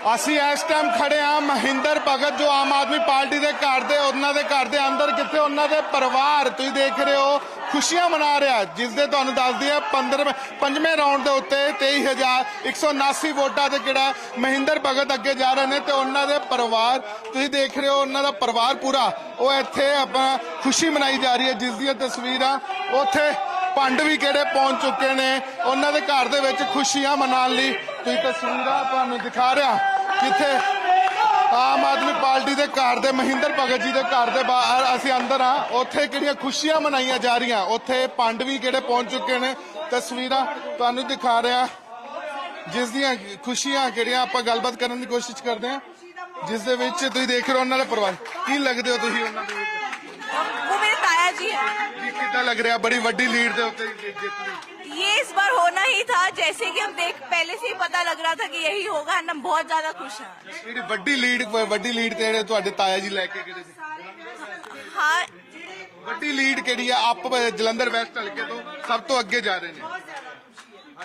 ਅਸੀਂ ਇਸ ਟਾਈਮ ਖੜੇ ਆ ਮਹਿੰਦਰ ਭਗਤ, ਜੋ ਆਮ ਆਦਮੀ ਪਾਰਟੀ ਦੇ ਘਰ ਦੇ, ਉਹਨਾਂ ਦੇ ਘਰ ਦੇ ਅੰਦਰ ਕਿੱਥੇ, ਉਹਨਾਂ ਦੇ ਪਰਿਵਾਰ। ਤੁਸੀਂ ਦੇਖ ਰਹੇ ਹੋ, ਖੁਸ਼ੀਆਂ ਮਨਾ ਰਿਹਾ ਜਿਸ ਦੇ ਤੁਹਾਨੂੰ ਦੱਸਦੀ ਹੈ 15 ਪੰਜਵੇਂ ਰਾਉਂਡ ਦੇ ਉੱਤੇ 23179 ਵੋਟਾਂ ਤੇ ਕਿਹੜਾ ਮਹਿੰਦਰ ਭਗਤ ਅੱਗੇ ਜਾ ਰਹੇ ਨੇ ਤੇ ਉਹਨਾਂ ਦੇ ਪਰਿਵਾਰ। ਤੁਸੀਂ ਦੇਖ ਰਹੇ ਹੋ, ਉਹਨਾਂ ਦਾ ਪਰਿਵਾਰ ਪੂਰਾ। ਉਹ ਇੱਥੇ ਆਪਣਾ ਖੁਸ਼ੀ ਮਨਾਈ ਜਾ ਰਹੀ ਹੈ, ਜਿਸ ਦੀਆਂ ਤਸਵੀਰਾਂ ਉੱਥੇ ਪੰਡ ਵੀ ਕਿਹੜੇ ਪਹੁੰਚ ਚੁੱਕੇ ਨੇ, ਉਹਨਾਂ ਦੇ ਘਰ ਦੇ ਵਿੱਚ ਖੁਸ਼ੀਆਂ ਮਨਾਉਣ ਲਈ। ਤੁਸੀਂ ਤਸਵੀਰਾਂ ਤੁਹਾਨੂੰ ਦਿਖਾ ਰਿਹਾ ਜਿੱਥੇ ਆਮ ਆਦਮੀ ਪਾਰਟੀ ਦੇ ਘਰ ਦੇ ਮਹਿੰਦਰ ਭਗਤ ਜੀ ਦੇ ਘਰ ਦੇ ਬਾਹਰ ਅਸੀਂ ਅੰਦਰ ਆ ਉੱਥੇ ਕਿਹੜੀਆਂ ਖੁਸ਼ੀਆਂ ਮਨਾਈਆਂ ਜਾ ਰਹੀਆਂ? ਉੱਥੇ ਪਾਂਡਵੀ ਕਿਹੜੇ ਪਹੁੰਚ ਚੁੱਕੇ ਨੇ? ਤਸਵੀਰਾਂ ਤੁਹਾਨੂੰ ਦਿਖਾ ਰਿਹਾ। ਜਿਸ ਦੀਆਂ ਖੁਸ਼ੀਆਂ ਕਿਹੜੀਆਂ ਆਪਾਂ ਗੱਲਬਾਤ ਕਰਨ ਦੀ ਕੋਸ਼ਿਸ਼ ਕਰਦੇ ਆ ਜਿਸ ਦੇ ਵਿੱਚ ਤੁਸੀਂ ਦੇਖ ਰਹੇ ਹੋ ਉਹਨਾਂ ਦੇ ਪਰਿਵਾਰ। ਕੀ ਲੱਗਦੇ ਹੋ ਤੁਸੀਂ ਉਹਨਾਂ ਦੇ ਵਿੱਚ? ਉਹ ਮੇਰੇ ਤਾਇਆ ਜੀ ਹੈ। ਕਿੱਦਾਂ ਲੱਗ ਰਿਹਾ? ਬੜੀ ਵੱਡੀ ਲੀਡ ਦੇ ਉੱਤੇ ਜਿੱਤ ਲਈ ये इस बार होना ही था जैसे कि हम देख पहले से ही पता लग रहा था कि यही होगा and हम बहुत ज्यादा खुश हैं ਜਿਹੜੀ ਵੱਡੀ ਲੀਡ ਵੱਡੀ ਲੀਡ ਤੇ ਜਿਹੜੇ ਤੁਹਾਡੇ ਤਾਇਆ ਜੀ ਲੈ ਕੇ ਗਏ ਸੀ हाँ ਵੱਡੀ ਲੀਡ ਕਿਹੜੀ ਆ ਆਪ ਜਲੰਧਰ ਵੈਸਟ ਹਲਕੇ ਤੋਂ ਸਭ ਤੋਂ ਅੱਗੇ ਜਾ ਰਹੇ ਨੇ ਹਾਂ,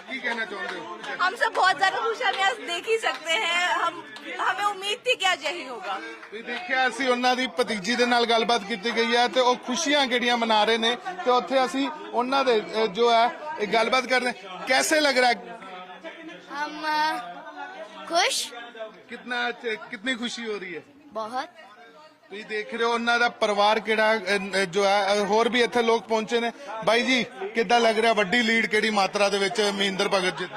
ਕੀ ਕਹਿਣਾ ਚਾਹੁੰਦੇ ਹੋ हम सब बहुत ज्यादा खुश हैं हम यहाँ देख ही सकते हैं हम हमें उम्मीद थी कि आज यही होगा ਤੁਸੀਂ ਦੇਖਿਆ ਅਸੀਂ ਉਹਨਾਂ ਦੀ ਭਤੀਜੀ ਦੇ ਨਾਲ ਗੱਲਬਾਤ ਕੀਤੀ ਗਈ ਹੈ ਤੇ ਉਹ ਖੁਸ਼ੀਆਂ ਕਿਹੜੀਆਂ ਮਨਾ ਰਹੇ ਨੇ ਤੇ ਉੱਥੇ ਅਸੀਂ ਉਹਨਾਂ ਦੇ ਅਹ, ਜੋ ਹੈ ਇਹ ਗੱਲਬਾਤ ਕਰ ਰਹੇ ਹਾਂ। ਕੈਸੇ ਲੱਗ ਰਿਹਾ ਹੈ हम अ, खुश ਕਿੰਨਾ ਕਿੰਨੀ ਖੁਸ਼ੀ ਹੋ ਰਹੀ ਹੈ बहुत ਤੁਸੀਂ ਦੇਖ ਰਹੇ ਹੋ ਉਹਨਾਂ ਦਾ ਪਰਿਵਾਰ ਕਿਹੜਾ ਅਹ, ਜੋ ਹੈ ਅਹ, ਹੋਰ ਵੀ ਇੱਥੇ ਲੋਕ ਪਹੁੰਚੇ ਨੇ। ਬਾਈ ਜੀ ਕਿੱਦਾਂ ਲੱਗ ਰਿਹਾ ਵੱਡੀ ਲੀਡ ਕਿਹੜੀ ਮਾਤਰਾ ਦੇ ਵਿੱਚ ਮਹਿੰਦਰ ਭਗਤ ਜੀ?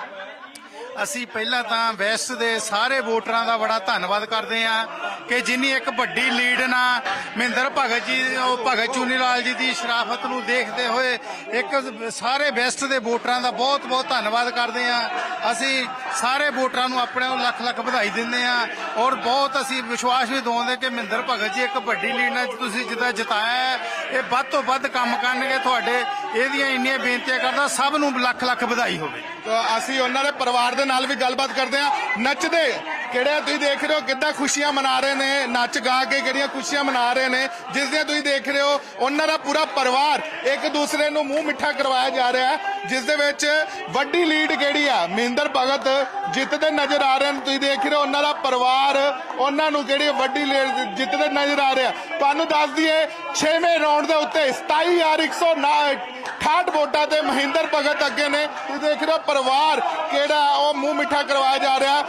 ਅਸੀਂ ਪਹਿਲਾਂ ਤਾਂ ਵੈਸਟ ਦੇ ਸਾਰੇ ਵੋਟਰਾਂ ਦਾ ਬੜਾ ਧੰਨਵਾਦ ਕਰਦੇ ਹਾਂ। ਕਿ ਜਿਨੀ ਇੱਕ ਵੱਡੀ ਲੀਡ ਨਾਲ ਮਹਿੰਦਰ ਭਗਤ ਜੀ ਉਹ ਭਗਤ ਚੂਨੀ ਲਾਲ ਜੀ ਦੀ ਸ਼ਰਾਫਤ ਨੂੰ ਦੇਖਦੇ ਹੋਏ ਇੱਕ ਸਾਰੇ ਵੈਸਟ ਦੇ ਵੋਟਰਾਂ ਦਾ ਬਹੁਤ ਬਹੁਤ ਧੰਨਵਾਦ ਕਰਦੇ ਹਾਂ। ਅਸੀਂ ਸਾਰੇ ਵੋਟਰਾਂ ਨੂੰ ਆਪਣੇ ਨੂੰ ਲੱਖ ਲੱਖ ਵਧਾਈ ਦਿੰਦੇ ਹਾਂ ਔਰ ਬਹੁਤ ਅਸੀਂ ਵਿਸ਼ਵਾਸ ਵੀ ਦਵਾਉਂਦੇ ਕਿ ਮਹਿੰਦਰ ਭਗਤ ਜੀ ਇੱਕ ਵੱਡੀ ਲੀਡ ਨਾਲ ਤੁਸੀਂ ਜਿੱਦਾਂ ਜਿਤਾਇਆ ਹੈ, ਇਹ ਵੱਧ ਤੋਂ ਵੱਧ ਕੰਮ ਕਰਨਗੇ। ਤੁਹਾਡੇ ਇਹਦੀਆਂ ਇੰਨੀਆਂ ਬੇਨਤੀਆਂ ਕਰਦਾ ਸਭ ਨੂੰ ਲੱਖ ਲੱਖ ਵਧਾਈ ਹੋਵੇ। ਅਸੀਂ ਉਹਨਾਂ ਦੇ ਪਰਿਵਾਰ ਦੇ ਨਾਲ ਵੀ ਗੱਲਬਾਤ ਕਰਦੇ ਹਾਂ। ਨੱਚਦੇ ਕਿਹੜਾ ਤੁਸੀਂ ਦੇਖ ਰਹੇ ਹੋ ਕਿੱਦਾਂ ਖੁਸ਼ੀਆਂ ਮਨਾ ਰਹੇ ਨੇ, ਨੱਚ ਗਾ ਕੇ ਕਿਹੜੀਆਂ ਖੁਸ਼ੀਆਂ ਮਨਾ ਰਹੇ ਨੇ, ਜਿਸ ਦੀਆਂ ਤੁਸੀਂ ਦੇਖ ਰਹੇ ਹੋ, ਉਹਨਾਂ ਦਾ ਪੂਰਾ ਪਰਿਵਾਰ ਇੱਕ ਦੂਸਰੇ ਨੂੰ ਮੂੰਹ ਮਿੱਠਾ ਕਰਵਾਇਆ ਜਾ ਰਿਹਾ ਹੈ, ਜਿਸ ਦੇ ਵਿੱਚ ਵੱਡੀ ਲੀਡ ਕਿਹੜੀ ਆ? ਮਹਿੰਦਰ ਭਗਤ ਜਿੱਤਦੇ ਨਜ਼ਰ ਆ ਰਹੇ ਨੇ, ਤੁਸੀਂ ਦੇਖ ਰਹੇ ਹੋ ਉਹਨਾਂ ਦਾ ਪਰਿਵਾਰ, ਉਹਨਾਂ ਨੂੰ ਕਿਹੜੀ ਵੱਡੀ ਲੀਡ ਜਿੱਤਦੇ ਨਜ਼ਰ ਆ ਰਿਹਾ ਤੁਹਾਨੂੰ ਦੱਸ ਦਈਏ 6ਵੇਂ ਰਾਉਂਡ ਦੇ ਉੱਤੇ 27168 ਵੋਟਾਂ ਤੇ ਮਹਿੰਦਰ ਭਗਤ ਅੱਗੇ ਨੇ। ਤੁਸੀਂ ਦੇਖ ਰਹੇ ਹੋ ਪਰਿਵਾਰ ਕਿਹੜਾ ਉਹ ਮੂੰਹ ਮਿੱਠਾ ਕਰਵਾਇਆ ਜਾ ਰਿਹਾ।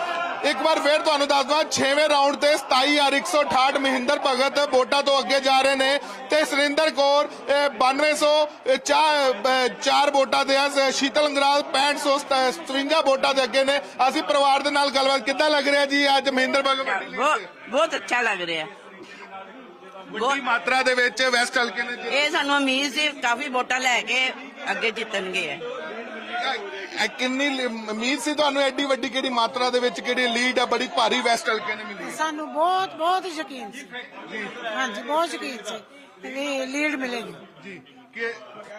ਇੱਕ ਵਾਰ ਫੇਰ ਤੁਹਾਨੂੰ ਦੱਸ ਦਵਾਂ 6ਵੇਂ ਰਾਉਂਡ ਤੇ 27168 ਮਹਿੰਦਰ ਭਗਤ ਵੋਟਾਂ ਤੋਂ ਅੱਗੇ ਜਾ ਰਹੇ ਨੇ ਤੇ ਸੁਰਿੰਦਰ ਕੌਰ ਇਹ 9200 ਇਹ ਚਾਰ ਅਹ ਚਾਰ ਵੋਟਾਂ ਦੇ ਆ ਸ਼ੀਤਲ ਅੰਗਰਾਲ 6557 ਵੋਟਾਂ ਦੇ ਅੱਗੇ ਨੇ। ਅਸੀਂ ਪਰਿਵਾਰ ਦੇ ਨਾਲ ਗੱਲਬਾਤ ਕਿੱਦਾਂ ਲੱਗ ਰਿਹਾ ਜੀ ਅੱਜ ਮਹਿੰਦਰ ਭਗਤ ਬਹੁਤ ਤੇ? ਅੱਛਾ ਲੱਗ ਰਿਹਾ। ਵੱਡੀ ਮਾਤਰਾ ਦੇ ਵਿੱਚ ਵੈਸਟ ਹਲਕੇ ਨੇ ਇਹ ਸਾਨੂੰ ਉਮੀਦ ਸੀ ਕਾਫੀ ਵੋਟਾਂ ਲੈ ਕੇ ਅੱਗੇ ਜਿੱਤਣਗੇ। ਕਿੰਨੀ ਲ- ਉਮੀਦ ਸੀ ਤੁਹਾਨੂੰ ਐਡੀ ਵੱਡੀ ਕਿਹੜੀ ਮਾਤਰਾ ਦੇ ਵਿੱਚ ਕਿਹੜੀ ਲੀਡ ਆ? ਬੜੀ ਭਾਰੀ ਵੈਸਟ ਹਲਕੇ ਨੇ ਮਿਲੀ ਸਾਨੂੰ ਬਹੁਤ ਬਹੁਤ ਯਕੀਨ ਸੀ। ਹਾਂਜੀ ਬਹੁਤ ਯਕੀਨ ਸੀ ਵੀ ਲੀਡ ਮਿਲੇਗੀ। ਜੀ ਕਿ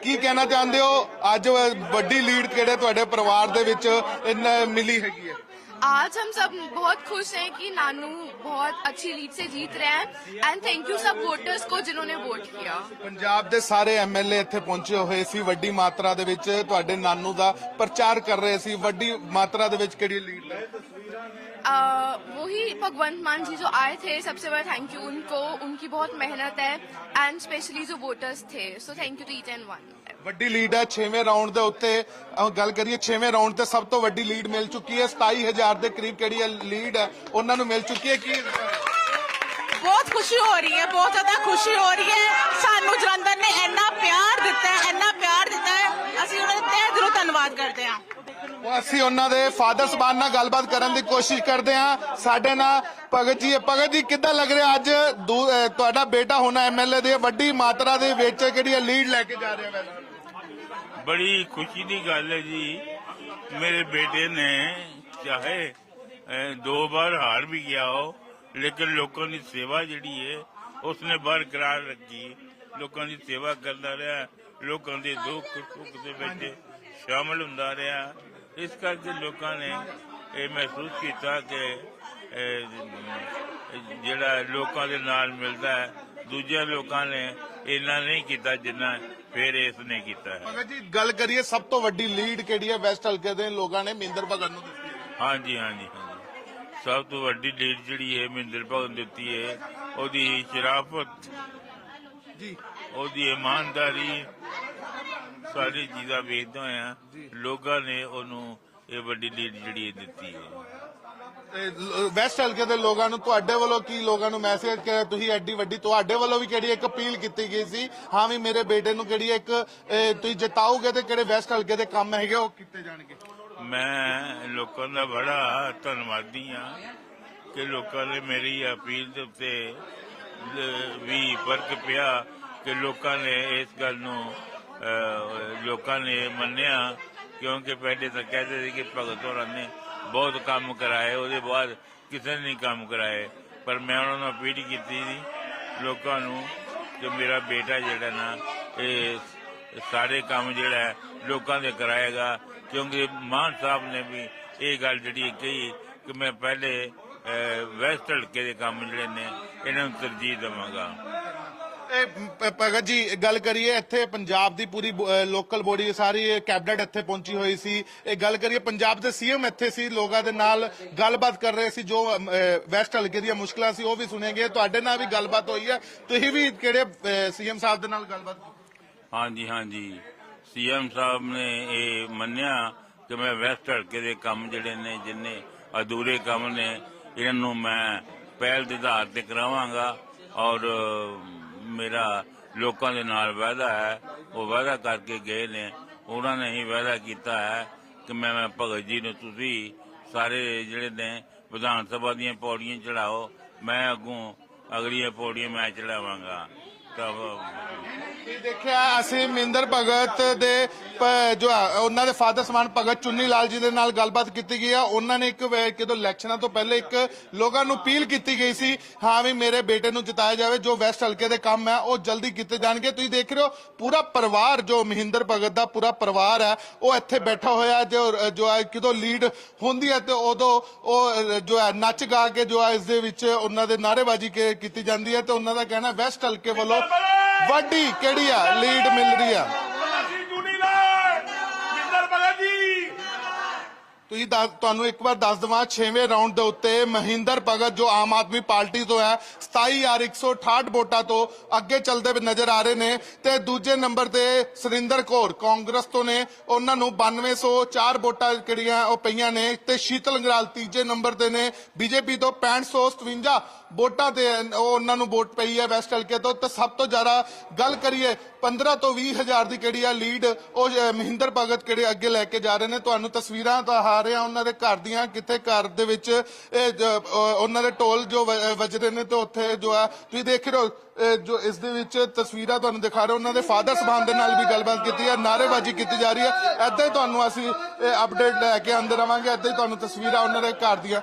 ਕੀ ਕਹਿਣਾ ਚਾਹੁੰਦੇ ਹੋ? ਅੱਜ ਵੱਡੀ ਲੀਡ ਕਿਹੜੇ ਤੁਹਾਡੇ ਪਰਿਵਾਰ ਦੇ ਵਿੱਚ ਇੰਨਾ ਮਿਲੀ ਹੈਗੀ ਹੈ? आज हम सब बहुत खुश हैं कि नानू बहुत अच्छी लीड से जीत रहे हैं एंड थैंक यू सब वोटर्स को जिन्होंने वोट किया ਪੰਜਾਬ ਦੇ ਸਾਰੇ ਐਮਐਲਏ ਇੱਥੇ ਪਹੁੰਚੇ ਹੋਏ ਸੀ ਵੱਡੀ ਮਾਤਰਾ ਦੇ ਵਿੱਚ ਤੁਹਾਡੇ ਨਾਨੂ ਦਾ ਪ੍ਰਚਾਰ ਕਰ ਰਹੇ ਸੀ ਵੱਡੀ ਮਾਤਰਾ ਦੇ ਵਿੱਚ ਕਿਹੜੀ ਲੀਡ ਹੈ आ, वही भगवंत मान जी जो आए थे सबसे बड़ा थैंक यू उनको उनकी बहुत मेहनत है एंड स्पेशली जो वोटर्स थे so thank you to each and one ਵੱਡੀ ਲੀਡ ਹੈ 6ਵੇਂ ਰਾਉਂਡ ਦੇ ਉੱਤੇ ਅਹ ਗੱਲ ਕਰੀਏ 6ਵੇਂ ਰਾਉਂਡ ਤੇ ਸਭ ਤੋਂ ਵੱਡੀ ਲੀਡ ਮਿਲ ਚੁੱਕੀ ਹੈ 27000 ਦੇ ਕਰੀਬ ਕਿਹੜੀ ਹੈ ਲੀਡ ਹੈ ਉਹਨਾਂ ਨੂੰ ਮਿਲ ਚੁੱਕੀ ਹੈ ਕਿ बहुत खुशी हो रही है बहुत ज्यादा खुशी हो रही है ਸਾਨੂੰ ਜਲੰਧਰ ਨੇ ਇੰਨਾ ਪਿਆਰ ਦਿੱਤਾ ਅਸੀਂ ਉਹਨਾਂ ਦੇ ਫਾਦਰ ਸਬਾਨ ਨਾਲ ਗੱਲਬਾਤ ਕਰਨ ਦੀ ਕੋਸ਼ਿਸ਼ ਕਰਦੇ ਹਾਂ। ਸਾਡੇ ਨਾਲ ਭਗਤ ਜੀ ਭਗਤ ਜੀ ਕਿੱਦਾਂ ਲੱਗ ਰਿਹਾ ਅੱਜ? ਤੁਹਾਡਾ ਬੇਟਾ ਹੋਣਾ ਐਮਐਲਏ ਦੇ ਵੱਡੀ ਮਾਤਰਾ ਦੇ ਵਿੱਚ ਕਿਹੜੀ ਲੀਡ ਲੈ ਕੇ ਜਾ ਰਿਹਾ ਵੈਸੇ। ਬੜੀ ਖੁਸ਼ੀ ਦੀ ਗੱਲ ਹੈ ਜੀ। ਮੇਰੇ ਬੇਟੇ ਨੇ ਚਾਹੇ ਦੋ ਵਾਰ ਹਾਰ ਵੀ ਗਿਆ ਹੋ ਲੇਕਿਨ ਲੋਕਾਂ ਦੀ ਸੇਵਾ ਜਿਹੜੀ ਹੈ, ਉਸਨੇ ਬਰਕਰਾਰ ਰੱਖੀ। ਲੋਕਾਂ ਦੀ ਸੇਵਾ ਕਰਦਾ ਰਿਹਾ। ਲੋਕਾਂ ਦੇ ਦੁੱਖ ਸੁੱਖ ਦੇ ਵਿੱਚ ਸ਼ਾਮਲ ਹੁੰਦਾ ਰਿਹਾ। ਇਸ ਕਰਕੇ ਲੋਕਾਂ ਨੇ ਇਹ ਮਹਿਸੂਸ ਕੀਤਾ ਕਿ ਜਿਹੜਾ ਲੋਕਾਂ ਦੇ ਨਾਲ ਮਿਲਦਾ ਹੈ ਦੂਜੇ ਲੋਕਾਂ ਨੇ ਇੰਨਾ ਨਹੀਂ ਕੀਤਾ ਜਿੰਨਾ ਫਿਰ ਇਸ ਨੇ ਕੀਤਾ ਹੈ। ਭਗਤ ਜੀ ਗੱਲ ਕਰੀਏ ਸਭ ਤੋਂ ਵੱਡੀ ਲੀਡ ਕਿਹੜੀ ਹੈ? ਵੈਸਟ ਹਲਕੇ ਦੇ ਲੋਕਾਂ ਨੇ ਮਹਿੰਦਰ ਭਗਤ ਨੂੰ ਦਿੱਤੀ ਹੈ। ਹਾਂਜੀ ਹਾਂਜੀ ਸਭ ਤੋਂ ਵੱਡੀ ਲੀਡ ਜਿਹੜੀ ਹੈ ਮਹਿੰਦਰ ਭਗਤ ਦਿੱਤੀ ਹੈ ਉਹਦੀ ਸ਼ਰਾਫਤ ਜੀ। ਉਹਦੀ ਇਮਾਨਦਾਰੀ ਸਾਰੀ ਚੀਜ਼ਾਂ ਵੇਖਦੇ ਹੋਇਆ ਲੋਕਾਂ ਨੇ ਉਹਨੂੰ ਇਹ ਵੱਡੀ ਲੀਡ ਜਿਹੜੀ ਦਿੱਤੀ ਹੈ। ਵੈਸਟ ਹਲਕੇ ਦੇ ਲੋਕਾਂ ਨੂੰ ਤੁਹਾਡੇ ਵੱਲੋਂ ਕੀ ਲੋਕਾਂ ਨੂੰ ਮੈਸੇਜ ਕਿ ਤੁਸੀਂ ਐਡੀ ਵੱਡੀ ਤੁਹਾਡੇ ਵੱਲੋਂ ਵੀ ਕਿਹੜੀ ਇੱਕ ਅਪੀਲ ਕੀਤੀ ਗਈ ਸੀ? ਹਾਂ ਵੀ ਮੇਰੇ ਬੇਟੇ ਨੂੰ ਕਿਹੜੀ ਇੱਕ ਤੁਸੀਂ ਜਿਤਾਓਗੇ ਤੇ ਕਿਹੜੇ ਵੈਸਟ ਹਲਕੇ ਦੇ ਕੰਮ ਹੈਗੇ ਉਹ ਕੀਤੇ ਜਾਣਗੇ? ਮੈਂ ਲੋਕਾਂ ਦਾ ਬੜਾ ਧੰਨਵਾਦੀ ਹਾਂ ਕਿ ਲੋਕਾਂ ਨੇ ਮੇਰੀ ਅਪੀਲ ਦੇ ਉੱਤੇ ਵੀ ਫ਼ਰਕ ਪਿਆ ਕਿ ਲੋਕਾਂ ਨੇ ਇਸ ਗੱਲ ਨੂੰ ਲੋਕਾਂ ਨੇ ਮੰਨਿਆ, ਕਿਉਂਕਿ ਪਹਿਲੇ ਤਾਂ ਕਹਿੰਦੇ ਸੀ ਕਿ ਭਗਤ ਹੋਰਾਂ ਨੇ ਬਹੁਤ ਕੰਮ ਕਰਾਏ, ਉਹਦੇ ਬਾਅਦ ਕਿਸੇ ਨੇ ਨਹੀਂ ਕੰਮ ਕਰਾਏ। ਪਰ ਮੈਂ ਉਹਨਾਂ ਨੂੰ ਅਪੀਲ ਕੀਤੀ ਸੀ ਲੋਕਾਂ ਨੂੰ ਕਿ ਮੇਰਾ ਬੇਟਾ ਜਿਹੜਾ ਨਾ, ਇਹ ਸਾਰੇ ਕੰਮ ਜਿਹੜਾ ਲੋਕਾਂ ਦੇ ਕਰਾਏਗਾ। ਕਿਉਂਕਿ ਮਾਨ ਸਾਹਿਬ ਨੇ ਵੀ ਇਹ ਗੱਲ ਜਿਹੜੀ ਕਹੀ ਕਿ ਮੈਂ ਪਹਿਲੇ ਵੈਸਟ ਹਲਕੇ ਦੇ ਕੰਮ ਜਿਹੜੇ ਨੇ, ਇਹਨਾਂ ਨੂੰ ਤਰਜੀਹ ਦੇਵਾਂਗਾ। ਇਹ ਭਗਤ ਜੀ, ਗੱਲ ਕਰੀਏ ਇੱਥੇ ਪੰਜਾਬ ਦੀ ਪੂਰੀ ਲੋਕਲ ਬੋਡੀ ਸਾਰੀ ਕੈਬਨਿਟ ਇੱਥੇ ਪਹੁੰਚੀ ਹੋਈ ਸੀ। ਇਹ ਗੱਲ ਕਰੀਏ ਪੰਜਾਬ ਦੇ ਸੀਐਮ ਇੱਥੇ ਸੀ, ਲੋਕਾਂ ਦੇ ਨਾਲ ਗੱਲਬਾਤ ਕਰ ਰਹੇ ਸੀ, ਜੋ ਵੈਸਟ ਹਲਕੇ ਦੀਆਂ ਮੁਸ਼ਕਲਾਂ ਸੀ, ਉਹ ਵੀ ਸੁਣੇਗੇ। ਤੁਹਾਡੇ ਨਾਲ ਵੀ ਗੱਲਬਾਤ ਹੋਈ ਹੈ। ਤੁਸੀਂ ਵੀ ਕਿਹੜੇ ਸੀਐਮ ਸਾਹਿਬ ਦੇ ਨਾਲ ਗੱਲਬਾਤ ਕੀਤੀ? ਹਾਂਜੀ ਹਾਂਜੀ। ਸੀਐਮ ਸਾਹਿਬ ਨੇ ਇਹ ਮੰਨਿਆ ਕਿ ਮੈਂ ਵੈਸਟ ਹਲਕੇ ਦੇ ਕੰਮ ਜਿਹੜੇ ਨੇ, ਜਿੰਨੇ ਅਧੂਰੇ ਕੰਮ ਨੇ, ਇਹਨਾਂ ਨੂੰ ਮੈਂ ਪਹਿਲ ਦੇ ਆਧਾਰ ਤੇ ਕਰਾਵਾਂਗਾ ਔਰ ਮੇਰਾ ਲੋਕਾਂ ਦੇ ਨਾਲ ਵਾਅਦਾ ਹੈ, ਉਹ ਵਾਅਦਾ ਕਰਕੇ ਗਏ ਨੇ। ਉਹਨਾਂ ਨੇ ਹੀ ਵਾਅਦਾ ਕੀਤਾ ਹੈ ਕਿ ਮੈਂ ਮੈਂ ਭਗਤ ਜੀ ਨੂੰ ਤੁਸੀਂ ਸਾਰੇ ਜਿਹੜੇ ਨੇ ਵਿਧਾਨ ਸਭਾ ਦੀਆਂ ਪੌੜੀਆਂ ਚੜਾਓ, ਮੈਂ ਅੱਗੋਂ ਅਗਲੀਆਂ ਪੌੜੀਆਂ ਮੈਂ ਚੜਾਵਾਂਗਾ। ਇਹ ਦੇਖਿਆ ਅਸੀਂ ਮਹਿੰਦਰ ਭਗਤ ਦੇ ਪ- ਜੋ ਹੈ, ਉਹਨਾਂ ਦੇ ਫਾਦਰ ਸਮਾਨ ਭਗਤ ਚੁੰਨੀ ਲਾਲ ਜੀ ਦੇ ਨਾਲ ਗੱਲਬਾਤ ਕੀਤੀ ਗਈ ਆ। ਉਹਨਾਂ ਨੇ ਇੱਕ ਵੇ- ਕਿਦੋਂ ਇਲੈਕਸ਼ਨਾਂ ਤੋਂ ਪਹਿਲੇ ਇੱਕ ਲੋਕਾਂ ਨੂੰ ਅਪੀਲ ਕੀਤੀ ਗਈ ਸੀ ਹਾਂ ਵੀ ਮੇਰੇ ਬੇਟੇ ਨੂੰ ਜਿਤਾਇਆ ਜਾਵੇ ਜੋ ਵੈਸਟ ਹਲਕੇ ਦੇ ਕੰਮ ਹੈ ਉਹ ਜਲਦੀ ਕੀਤੇ ਜਾਣਗੇ। ਤੁਸੀਂ ਦੇਖ ਰਹੇ ਹੋ ਪੂਰਾ ਪਰਿਵਾਰ ਜੋ ਮਹਿੰਦਰ ਭਗਤ ਦਾ ਪੂਰਾ ਪਰਿਵਾਰ ਹੈ ਉਹ ਇੱਥੇ ਬੈਠਾ ਹੋਇਆ ਹੈ, ਜੋ ਜੋ ਹੈ ਕਿਦੋਂ ਲੀਡ ਹੁੰਦੀ ਹੈ ਤੇ ਉਦੋਂ ਉਹ ਜੋ ਹੈ ਨੱਚ ਗਾ ਕੇ ਜੋ ਹੈ ਇਸ ਦੇ ਵਿੱਚ ਉਹਨਾਂ ਦੇ ਨਾਅਰੇਬਾਜ਼ੀ ਕੇ- ਕੀਤੀ ਜਾਂਦੀ ਹੈ ਤੇ ਉਹਨਾਂ ਦਾ ਕਹਿਣਾ ਵੈਸਟ ਹਲਕੇ ਵੱਲੋਂ ਵੱਡੀ ਕਿਹੜੀ ਆ? ਲੀਡ ਮਿਲ ਰਹੀ ਆ। ਤੁਸੀਂ ਦੱਸ- ਤੁਹਾਨੂੰ ਇੱਕ ਵਾਰ ਦੱਸ ਦਵਾਂ 6ਵੇਂ ਰਾਉਂਡ ਦੇ ਉੱਤੇ ਮਹਿੰਦਰ ਭਗਤ, ਜੋ ਆਮ ਆਦਮੀ ਪਾਰਟੀ ਤੋਂ ਹੈ 27168 ਵੋਟਾਂ ਤੋਂ ਅੱਗੇ ਚੱਲਦੇ ਹੋਏ ਨਜ਼ਰ ਆ ਰਹੇ ਨੇ। ਤੇ ਦੂਜੇ ਨੰਬਰ ਤੇ ਸੁਰਿੰਦਰ ਕੌਰ, ਕਾਂਗਰਸ ਤੋਂ ਨੇ, ਉਹਨਾਂ ਨੂੰ 9204 ਵੋਟਾਂ ਕਿਹੜੀਆਂ ਉਹ ਪਈਆਂ ਨੇ। ਤੇ ਸ਼ੀਤਲ ਗਰਾਲ ਤੀਜੇ ਨੰਬਰ ਤੇ ਨੇ, ਬੀਜੇਪੀ ਤੋਂ 6557 ਵੋਟਾਂ ਤੇ ਉਹ ਉਹਨਾਂ ਨੂੰ ਵੋਟ ਪਈ ਹੈ ਵੈਸਟ ਹਲਕੇ ਤੋਂ। ਤੇ ਸਭ ਤੋਂ ਜ਼ਿਆਦਾ ਗੱਲ ਕਰੀਏ 15 ਤੋਂ 20 ਹਜ਼ਾਰ ਦੀ ਕਿਹੜੀ ਆ ਲੀਡ, ਉਹ ਮਹਿੰਦਰ ਭਗਤ ਕਿਹੜੇ ਅੱਗੇ ਲੈ ਕੇ ਜਾ ਰਹੇ ਨੇ? ਤੁਹਾਨੂੰ ਤਸਵੀਰਾਂ ਤਾਂ ਆ ਰਹੇ ਆ ਉਹਨਾਂ ਦੇ ਘਰ ਦੀਆਂ ਕਿਤੇ ਘਰ ਦੇ ਵਿੱਚ, ਇਹ ਉਹਨਾਂ ਦੇ ਟੋਲ ਜੋ ਵ- ਵੱਜਦੇ ਨੇ ਤੇ ਉੱਥੇ ਜੋ ਆ, ਤੁਸੀਂ ਦੇਖ ਰਹੇ ਹੋ, ਇਹ, ਜੋ ਇਸ ਦੇ ਵਿੱਚ ਤਸਵੀਰਾਂ ਤੁਹਾਨੂੰ ਦਿਖਾ ਰਹੇ ਉਹਨਾਂ ਦੇ ਫਾਦਰ ਸਬਾਨ ਦੇ ਨਾਲ ਵੀ ਗੱਲਬਾਤ ਕੀਤੀ ਹੈ ਨਾਅਰੇਬਾਜ਼ੀ ਕੀਤੀ ਜਾ ਰਹੀ ਹੈ ਏਦਾਂ ਹੀ ਤੁਹਾਨੂੰ ਅਸੀਂ ਅਪਡੇਟ ਲੈ ਕੇ ਆਂਦੇ ਰਵਾਂਗੇ, ਏਦਾਂ ਹੀ ਤੁਹਾਨੂੰ ਤਸਵੀਰਾਂ ਉਹਨਾਂ ਦੇ ਘਰ ਦੀਆਂ